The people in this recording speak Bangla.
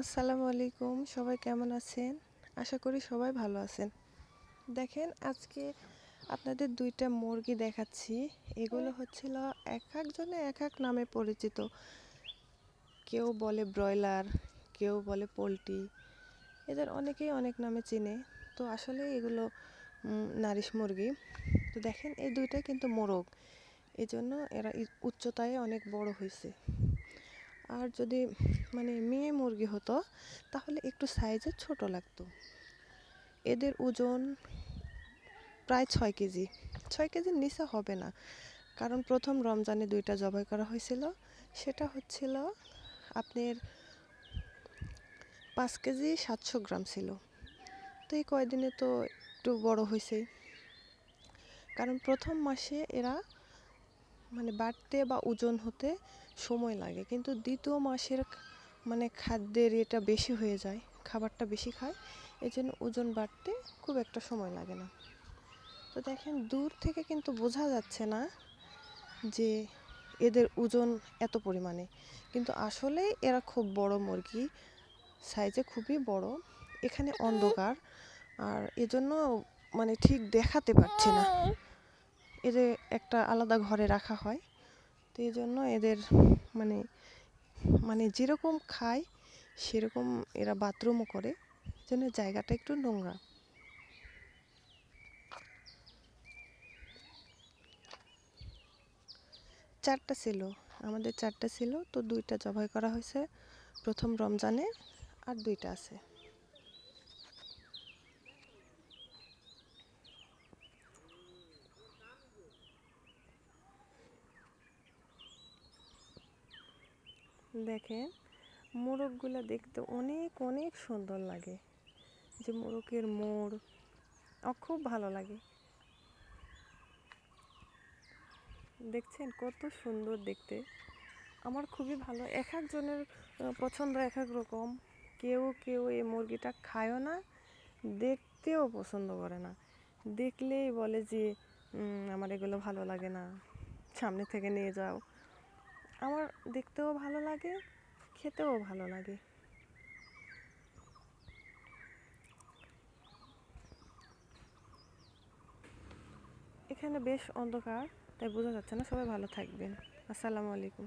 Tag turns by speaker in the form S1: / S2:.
S1: আসসালামু আলাইকুম, সবাই কেমন আছেন? আশা করি সবাই ভালো আছেন। দেখেন, আজকে আপনাদের দুইটা মুরগি দেখাচ্ছি। এগুলো হচ্ছিল এক একজনে এক এক নামে পরিচিত। কেউ বলে ব্রয়লার, কেউ বলে পোলট্রি। এদের অনেকেই অনেক নামে চেনে। তো আসলে এগুলো নারিশ মুরগি। তো দেখেন, এই দুইটা কিন্তু মোরগ। এই জন্য এরা উচ্চতায় অনেক বড় হয়েছে আর যদি মানে মেয়ে মুরগি হতো, তাহলে একটু সাইজে ছোট লাগতো। এদের ওজন প্রায় ছয় কেজি। ছয় কেজির নিচে হবে না। কারণ প্রথম রমজানে দুইটা জবাই করা হয়েছিল। সেটা হচ্ছিল আপনার পাঁচ কেজি সাতশো গ্রাম ছিল। তো এই কয়দিনে তো একটু বড় হয়েছে। কারণ প্রথম মাসে এরা মানে বাড়তে বা ওজন হতে সময় লাগে। কিন্তু দ্বিতীয় মাসের মানে খাদ্যের এটা বেশি হয়ে যায়, খাবারটা বেশি খায় এই জন্য ওজন বাড়তে খুব একটা সময় লাগে না। তো দেখেন, দূর থেকে কিন্তু বোঝা যাচ্ছে না যে এদের ওজন এত পরিমাণে। কিন্তু আসলে এরা খুব বড় মুরগি, সাইজে খুবই বড়, এখানে অন্ধকার, আর এজন্য মানে ঠিক দেখাতে পারছি না। এদের একটা আলাদা ঘরে রাখা হয়। তো এই জন্য এদের মানে মানে যেরকম খায়, সেরকম এরা বাথরুমও করে। জন্য জায়গাটা একটু নোংরা। চারটা ছিল। আমাদের চারটা ছিল। তো দুইটা জবাই করা হয়েছে। প্রথম রমজানে আর দুইটা আছে। দেখেন, মোরগগুলো দেখতে অনেক অনেক সুন্দর লাগে। যে মোরগের আমার খুব ভালো লাগে। দেখছেন কত সুন্দর দেখতে। আমার খুবই ভালো। এক একজনের পছন্দ এক এক রকম। কেউ কেউ এই মুরগিটা খায়ও না, দেখতেও পছন্দ করে না। দেখলেই বলে যে আমার এগুলো ভালো লাগে না। সামনে থেকে নিয়ে যাও। আমার দেখতেও ভালো লাগে, খেতেও ভালো লাগে। এখানে বেশ অন্ধকার, তাই বোঝা যাচ্ছে না, সবাই ভালো থাকবেন। আসসালামু আলাইকুম।